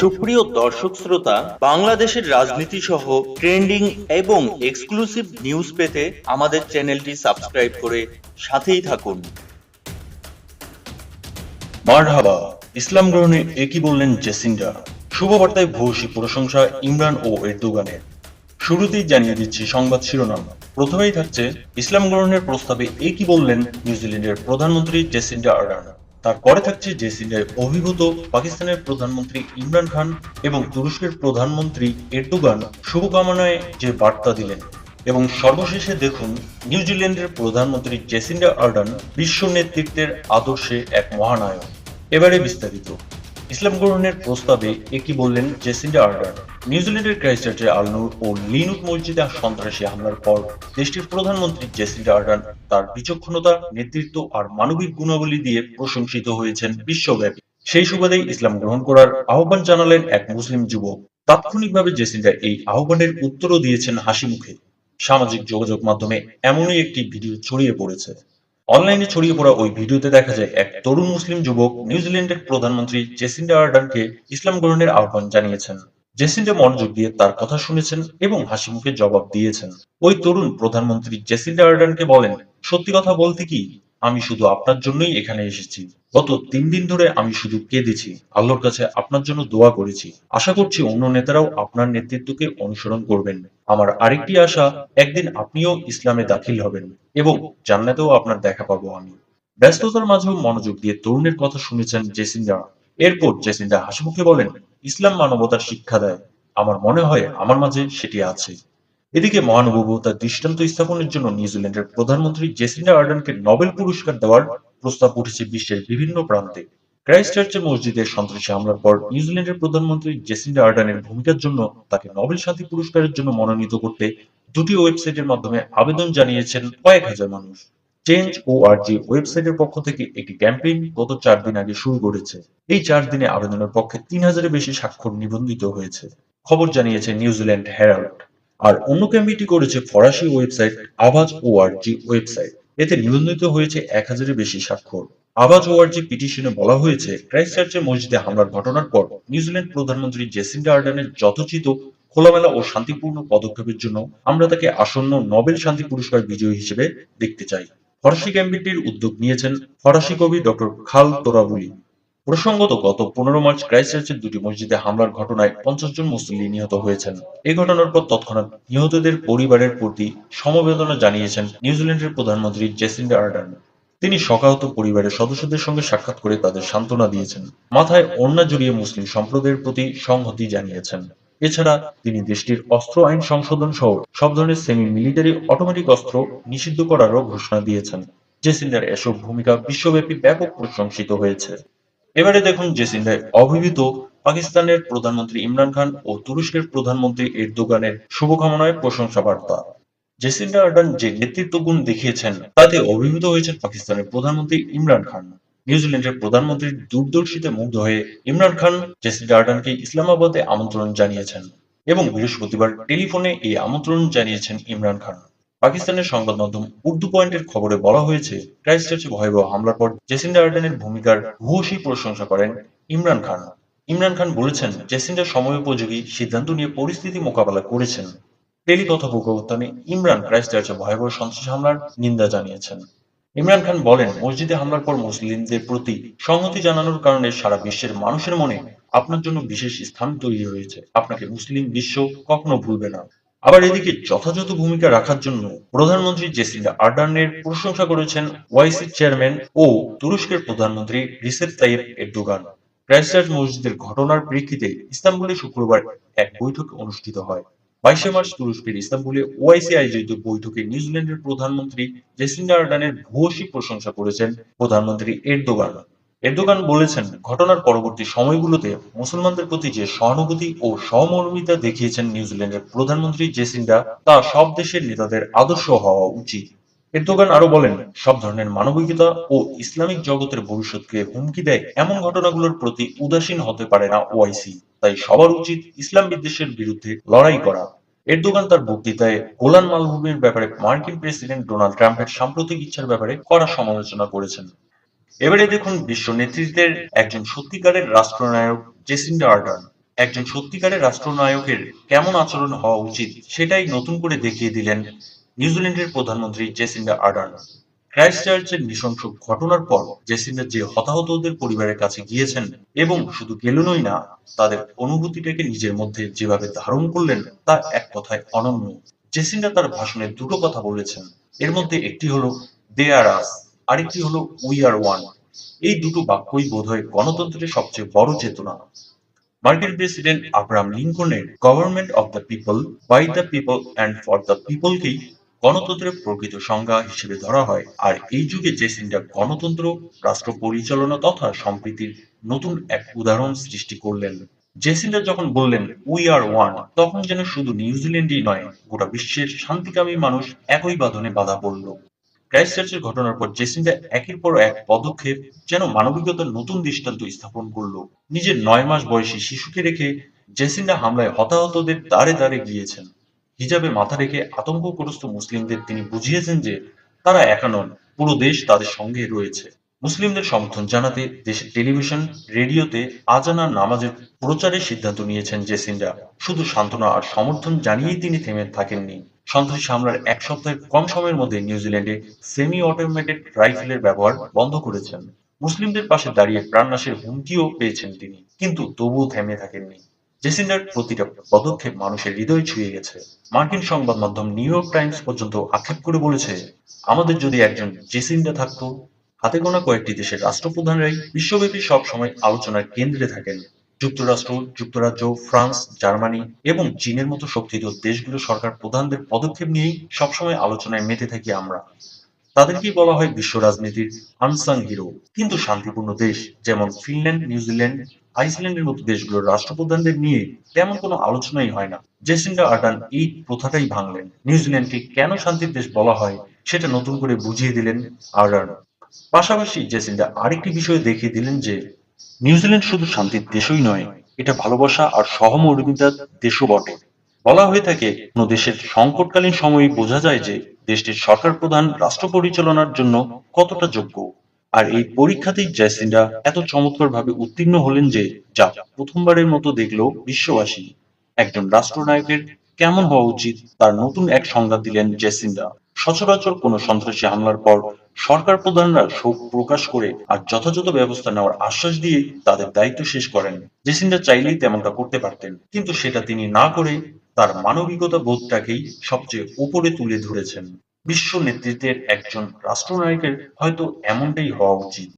সুপ্রিয় দর্শক শ্রোতা, বাংলাদেশের রাজনীতি সহ ট্রেন্ডিং এবং এক্সক্লুসিভ নিউজ পেতে আমাদের চ্যানেলটি সাবস্ক্রাইব করে সাথেই থাকুন। মারহাবা, ইসলাম গ্রহণে একই বললেন জেসিন্ডা। শুভবার্তায় ভূয়সী প্রশংসা ইমরান ও এরদোগানের। শুরুতেই জানিয়ে দিচ্ছি সংবাদ শিরোনাম। প্রথমেই থাকছে, ইসলাম গ্রহণের প্রস্তাবে একই বললেন নিউজিল্যান্ডের প্রধানমন্ত্রী জেসিন্ডা আর্ডার্ন। তারপরে থাকছে জেসিন্ডায় অভিভূত পাকিস্তানের প্রধানমন্ত্রী ইমরান খান এবং তুরস্কের প্রধানমন্ত্রী এরদোগান শুভকামনায় যে বার্তা দিলেন। এবং সর্বশেষে দেখুন নিউজিল্যান্ডের প্রধানমন্ত্রী জেসিন্ডা আর্ডান বিশ্ব নেতৃত্বের আদর্শে এক মহানায়ক। এবারে বিস্তারিত। ইসলাম গ্রহণের প্রস্তাবে একই বললেন জেসিন্ডা আর্ডান? নিউজিল্যান্ডের ক্রাইস্টচার্চে আলনুর ও লিনুক মসজিদে সন্ত্রাসী হামলার পর দেশটির প্রধানমন্ত্রী জেসিন্ডা আর্ডান তার বিচক্ষণতা, নেতৃত্ব আর মানবিক গুণাবলী দিয়ে প্রশংসিত হয়েছেন বিশ্বব্যাপী। সেই সুবাদে ইসলাম গ্রহণ করার আহ্বান জানালেন এক মুসলিম যুবক। তাৎক্ষণিকভাবে জেসিন্ডা এই আহ্বানের উত্তরও দিয়েছেন হাসি মুখে। সামাজিক যোগাযোগ মাধ্যমে এমনই একটি ভিডিও ছড়িয়ে পড়েছে। অনলাইনে ছড়িয়ে পড়া ওই ভিডিওতে দেখা যায় এক তরুণ মুসলিম যুবক নিউজিল্যান্ডের প্রধানমন্ত্রী জেসিন্ডা আর্ডানকে ইসলাম গ্রহণের আহ্বান জানিয়েছেন। জেসিন্ডা মনোযোগ দিয়ে তার কথা শুনেছেন এবং হাসি মুখে জবাব দিয়েছেন। ওই তরুণ প্রধানমন্ত্রী জেসিন্ডা আর্ডানকে বলেন, সত্যি কথা বলতে কি, আমি শুধু আপনার জন্যই এখানে এসেছি। গত তিন দিন ধরে আমি শুধু কেঁদেছি। আল্লাহর কাছে আপনার জন্য দোয়া করেছি। আশা করছি অন্য নেতারাও আপনার নেতৃত্বকে অনুসরণ করবেন। আমার আরেকটি আশা, একদিন আপনিও ইসলামে দাখিল হবেন এবং জান্নাতেও আপনার দেখা পাবো আমি। ব্যস্ততার মাঝেও মনোযোগ দিয়ে তরুণের কথা শুনেছেন জেসিন্ডা। এরপর জেসিন্ডা হাসিমুখে বলেন ইসলাম মানবতার শিক্ষা দেয়। আমার মনে হয় আমার মাঝে সেটি আছে। এদিকে মহানুভবতার দৃষ্টান্ত স্থাপনের জন্য নিউজিল্যান্ডের প্রধানমন্ত্রী জেসিন্ডা আর্ডানকে নোবেল পুরস্কার দেওয়ার প্রস্তাব উঠেছে বিশ্বের বিভিন্ন প্রান্তে। ক্রাইস্টচার্চের মসজিদে সন্ত্রাসী হামলার পর নিউজিল্যান্ডের প্রধানমন্ত্রী জেসিন্ডা আর্ডানের ভূমিকার জন্য তাকে নোবেল শান্তি পুরস্কারের জন্য মনোনীত করতে দুটি ওয়েবসাইটের মাধ্যমে আবেদন জানিয়েছেন কয়েক হাজার মানুষ। চেঞ্জ ও আরজি ওয়েবসাইটের পক্ষ থেকে একটি ক্যাম্পেইন গত চার দিন আগে শুরু করেছে। এই চার দিনে আবেদনের পক্ষে তিন হাজারের বেশি স্বাক্ষর নিবন্ধিত হয়েছে। খবর জানিয়েছে নিউজিল্যান্ড হেরাল্ড। আর অন্য ক্যাম্পেইনটি করেছে ফরাসি ওয়েবসাইট আওয়াজ ও আরজি ওয়েবসাইট। এতে নিবন্ধিত হয়েছে এক হাজারের বেশি স্বাক্ষর। আওয়াজ ওআরজি পিটিশনে বলা হয়েছে ক্রাইস্টচার্চের মসজিদে হামলার ঘটনার পর নিউজিল্যান্ড প্রধানমন্ত্রী জেসিন্ডা আর্ডানের যথোচিত খোলামেলা ও শান্তিপূর্ণ পদক্ষেপের জন্য আমরা তাকে আসন্ন নোবেল শান্তি পুরস্কার বিজয়ী হিসেবে দেখতে চাই। ফরাসি ক্যাম্পেইনটির উদ্যোগ নিয়েছেন ফরাসি কবি ডক্টর খাল তোরাবুলি। প্রসঙ্গত, গত পনেরো মার্চ ক্রাইস্টচার্চের দুটি মসজিদে হামলার ঘটনায় পঞ্চাশ জন মুসলিম নিহত হয়েছেন। এই ঘটনার পর তৎক্ষণাৎ নিহতদের পরিবারের প্রতি সমবেদনা জানিয়েছেন নিউজিল্যান্ডের প্রধানমন্ত্রী জেসিন্ডা আর্ডান তিনি শোকাহত পরিবারের সদস্যদের সঙ্গে সাক্ষাৎ করে তাদের সান্ত্বনা দিয়েছেন। মাথায় ওড়না জড়িয়ে মুসলিম সম্প্রদায়ের প্রতি সংহতি জানিয়েছেন। এছাড়া তিনি দেশটির অস্ত্র আইন সংশোধন সহ সব ধরনের সেমি মিলিটারি অটোমেটিক অস্ত্র নিষিদ্ধ করারও ঘোষণা দিয়েছেন। জেসিন্ডার এসব ভূমিকা বিশ্বব্যাপী ব্যাপক প্রশংসিত হয়েছে। এবারে দেখুন জেসিন্ডায় অভিহিত পাকিস্তানের প্রধানমন্ত্রী ইমরান খান ও তুরস্কের প্রধানমন্ত্রী এরদোগানের শুভকামনায় প্রশংসা বার্তা। জেসিন্ডা আর্ডান যে নেতৃত্ব গুণ দেখিয়েছেন, তাতে অভিভূত হয়েছেন পাকিস্তানের প্রধানমন্ত্রী ইমরান খান। নিউজিল্যান্ডের প্রধানমন্ত্রীর দূরদর্শিতে মুগ্ধ হয়ে ইমরান খান জেসিন্ডা আর্ডানকে ইসলামাবাদে আমন্ত্রণ জানিয়েছেন এবং বৃহস্পতিবার টেলিফোনে এই আমন্ত্রণ জানিয়েছেন ইমরান খান। পাকিস্তানের সংবাদ মাধ্যম উর্দু পয়েন্টের খবরে বলা হয়েছে ক্রাইস্টচার্চে ভয়াবহ হামলার পর জেসিন্ডা আর্ডেনের ভূমিকার ভূয়সী প্রশংসা করেন ইমরান খান। ইমরান খান বলেছেন জেসিন্ডা সময়োপযোগী সিদ্ধান্ত নিয়ে পরিস্থিতি মোকাবেলা করেছেন। টেলি কথোপকথনে ইমরান ক্রাইস্টচার্চে ভয়াবহ সন্ত্রাসী হামলার নিন্দা জানিয়েছেন। ইমরান খান বলেন, মসজিদে হামলার পর মুসলিমদের প্রতি সংহতি জানানোর কারণে সারা বিশ্বের মানুষের মনে আপনার জন্য বিশেষ স্থান তৈরি হয়েছে। আপনাকে মুসলিম বিশ্ব কখনো ভুলবে না। আবার এদিকে যথাযথ ভূমিকা রাখার জন্য প্রধানমন্ত্রী জেসিন্ডা আর্ডানের প্রশংসা করেছেন ওয়াইসি চেয়ারম্যান ও তুরস্কের প্রধানমন্ত্রী রিসেপ তাইয়েব এরদোগান। ক্রাইস্টচার্চ মসজিদের ঘটনার প্রেক্ষিতে ইস্তাম্বুলে শুক্রবার এক বৈঠক অনুষ্ঠিত হয়। বাইশে মার্চ তুরস্কের ইস্তাম্বুলে ওআইসি আয়োজিত বৈঠকে নিউজিল্যান্ডের প্রধানমন্ত্রী জেসিন্ডা আর্ডানের ভূয়সী প্রশংসা করেছেন প্রধানমন্ত্রী এরদোগান। এরদোগান বলেছেন, ঘটনার পরবর্তী সময়গুলোতে মুসলমানদের প্রতি যে সহানুভূতি ও সহমর্মিতা দেখিয়েছেন নিউজিল্যান্ডের প্রধানমন্ত্রী জেসিন্ডা, তা সব দেশের নেতাদের আদর্শ হওয়া উচিত। এরদোগান আরও বলেন, সব ধরনের মানবিকতা ও ইসলামিক জগতের ভবিষ্যৎকে হুমকি দেয় এমন ঘটনাগুলোর প্রতি উদাসীন হতে পারে না ওআইসি। তাই সবার উচিত ইসলাম বিদ্বেষের বিরুদ্ধে লড়াই করা। এরদোগান তার বক্তৃতায় গোলান মালভূমির ব্যাপারে মার্কিন প্রেসিডেন্ট ডোনাল্ড ট্রাম্পের সাম্প্রতিক ইচ্ছার ব্যাপারে কড়া সমালোচনা করেছেন। এবারে দেখুন বিশ্ব নেতৃত্বের একজন সত্যিকারের রাষ্ট্রনায়ক জেসিন্ডা আর্ডার্ন। একজন সত্যিকারের রাষ্ট্রনায়কের কেমন আচরণ হওয়া উচিত সেটাই নতুন করে দেখিয়ে দিলেন নিউজিল্যান্ডের প্রধানমন্ত্রী জেসিন্ডা আর্ডার্ন ক্রাইস্টচার্চের নৃশংস ঘটনার পর জেসিন্ডা যে হতাহতদের পরিবারের কাছে গিয়েছেন এবং শুধু গেলেনই না, তাদের অনুভূতিটাকে নিজের মধ্যে যেভাবে ধারণ করলেন, তা এক কথায় অনন্য। জেসিন্ডা তার ভাষণে দুটো কথা বলেছেন। এর মধ্যে একটি হলো দে আর আস আরেকটি হলো উই আর ওয়ান এই দুটো বাক্যই বোধহয় গণতন্ত্রের সবচেয়ে বড় চেতনা। মার্কিন president Abraham লিঙ্কনের government of the people by the people and for the পিপলকেই গণতন্ত্রের প্রকৃত সংজ্ঞা হিসেবে ধরা হয়। আর এই যুগে জেসিন্ডা গণতন্ত্র, রাষ্ট্র পরিচালনা তথা সম্প্রীতির নতুন এক উদাহরণ সৃষ্টি করলেন জেসিন্ডা যখন বললেন উই আর ওয়ান তখন যেন শুধু নিউজিল্যান্ডই নয়, গোটা বিশ্বের শান্তিকামী মানুষ একই বাঁধনে বাধা পড়ল। ক্রাইস্টচার্চের ঘটনার পর জেসিন্ডা একের পর এক পদক্ষেপ যেন মানবিকতার নতুন দৃষ্টান্ত স্থাপন করল। নিজের নয় মাস বয়সী শিশুকে রেখে জেসিন্ডা হামলায় হতাহতদের দ্বারে দ্বারে গিয়েছেন। হিজাবে মাথা রেখে আতঙ্কগ্রস্ত মুসলিমদের তিনি বুঝিয়েছেন যে তারা একা নন, পুরো দেশ তাদের সঙ্গে রয়েছে। মুসলিমদের সমর্থন জানাতে দেশের টেলিভিশন, রেডিওতে আজানা নামাজের প্রচারের সিদ্ধান্ত নিয়েছেন জেসিন্ডা শুধু সান্ত্বনা আর সমর্থন জানিয়েই তিনি থেমে থাকেননি। সন্ত্রাসী হামলার এক সপ্তাহের কম সময়ের মধ্যে নিউজিল্যান্ডে সেমি অটোমেটেড রাইফেলের ব্যবহার বন্ধ করেছেন। মুসলিমদের পাশে দাঁড়িয়ে প্রাণনাশের হুমকিও পেয়েছেন তিনি, কিন্তু তবুও থেমে থাকেননি। জেসিন্ডার প্রতিটা পদক্ষেপ মানুষের হৃদয় ছুঁয়ে গেছে। মার্কিন সংবাদ মাধ্যম নিউ ইয়র্ক টাইমস পর্যন্ত আক্ষেপ করে বলেছে, আমাদের যদি একজন জেসিন্ডা থাকতো, হাতে গোনা কয়েকটি দেশের রাষ্ট্রপ্রধানরাই বিশ্বব্যাপী সব সময় আলোচনার কেন্দ্রে থাকেন। যুক্তরাষ্ট্র, যুক্তরাজ্য, ফ্রান্স, জার্মানি এবং চীনের মতো শক্তিধর দেশগুলো সরকার প্রধানদের পদক্ষেপ নিয়েই সবসময় আলোচনায় মেতে থাকি আমরা। তাদেরকেই বলা হয় বিশ্ব রাজনীতির আনসাং হিরো কিন্তু শান্তিপূর্ণ দেশ, যেমন ফিনল্যান্ড নিউজিল্যান্ড আইসল্যান্ডের মতো দেশগুলোর রাষ্ট্রপ্রধানদের নিয়ে তেমন কোনো আলোচনাই হয় না। জেসিন্ডা আর্ডান এই প্রথাটাই ভাঙলেন। নিউজিল্যান্ডকে কেন শান্তির দেশ বলা হয়, সেটা নতুন করে বুঝিয়ে দিলেন আর্ডান পাশাপাশি জেসিন্ডা আরেকটি বিষয় দেখিয়ে দিলেন যে নিউজিল্যান্ড শুধু শান্তির দেশই নয়, এটা ভালোবাসা আর সহমর্মিতার দেশও বটে। বলা হয়ে থাকে, কোনো দেশের সংকটকালীন সময়ে বোঝা যায় যে দেশটির সরকার প্রধান রাষ্ট্র পরিচালনার জন্য কতটা যোগ্য? আর এই পরীক্ষাতেই জয়সিন্ডা এত চমৎকার ভাবে উত্তীর্ণ হলেন যে, যা প্রথমবারের মতো দেখল বিশ্ববাসী। একজন রাষ্ট্রনায়কের কেমন হওয়া উচিত, তার নতুন এক সংজ্ঞা দিলেন জেসিন্ডা সচরাচর কোনো সন্ত্রাসী হামলার পর সরকার প্রধানরা শোক প্রকাশ করে আর যথাযথ ব্যবস্থা নেওয়ার আশ্বাস দিয়ে তাদের দায়িত্ব শেষ করেন। জেসিন্ডা চাইলেই তেমনটা করতে পারতেন, কিন্তু সেটা তিনি না করে তার মানবিকতা বোধটাকেই সবচেয়ে উপরে তুলে ধরেছেন। বিশ্ব নেতৃত্বের একজন রাষ্ট্রনায়কের হয়তো এমনটাই হওয়া উচিত।